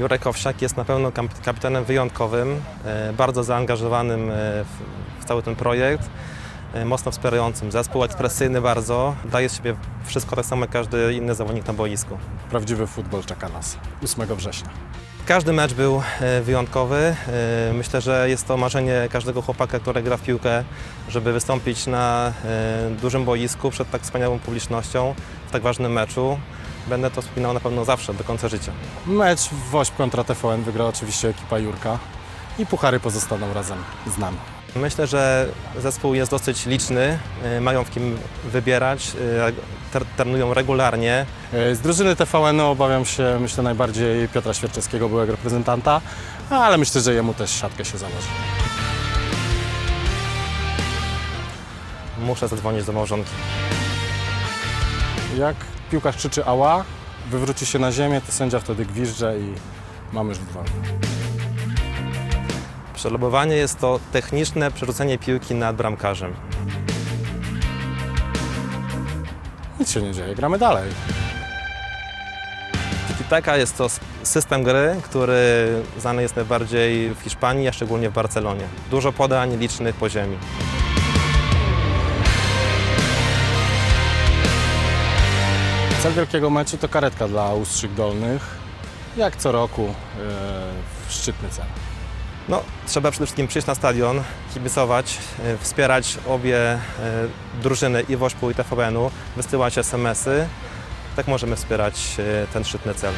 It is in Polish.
Jurek Owsiak jest na pewno kap- kapitanem wyjątkowym, e, bardzo zaangażowanym e, w, cały ten projekt, e, mocno wspierającym zespół, ekspresyjny bardzo, daje z siebie wszystko tak samo jak każdy inny zawodnik na boisku. Prawdziwy futbol czeka nas 8 września. Każdy mecz był wyjątkowy. Myślę, że jest to marzenie każdego chłopaka, który gra w piłkę, żeby wystąpić na dużym boisku przed tak wspaniałą publicznością w tak ważnym meczu. Będę to wspominał na pewno zawsze, do końca życia. Mecz WOŚP kontra TVN wygra oczywiście ekipa Jurka i puchary pozostaną razem z nami. Myślę, że zespół jest dosyć liczny, e, mają w kim wybierać, ter- trenują regularnie. E, Z drużyny TVN obawiam się, myślę, najbardziej Piotra Świerczewskiego, byłego reprezentanta, ale myślę, że jemu też siatkę się założy. Muszę zadzwonić do małżonki. Jak piłkarz krzyczy ała, wywróci się na ziemię, to sędzia wtedy gwizdże i mamy rzut wolny. Przelobowanie jest to techniczne przerzucenie piłki nad bramkarzem. Nic się nie dzieje, gramy dalej. Tiki-taka jest to system gry, który znany jest najbardziej w Hiszpanii, a szczególnie w Barcelonie. Dużo podań licznych po ziemi. Cel wielkiego meczu to karetka dla Ustrzyk Dolnych. Jak co roku e, szczytny cel. No, trzeba przede wszystkim przyjść na stadion, kibicować, e, wspierać obie e, drużyny i Wośpu i TVN-u, wysyłać SMS-y. Tak możemy wspierać e, ten szczytny cel.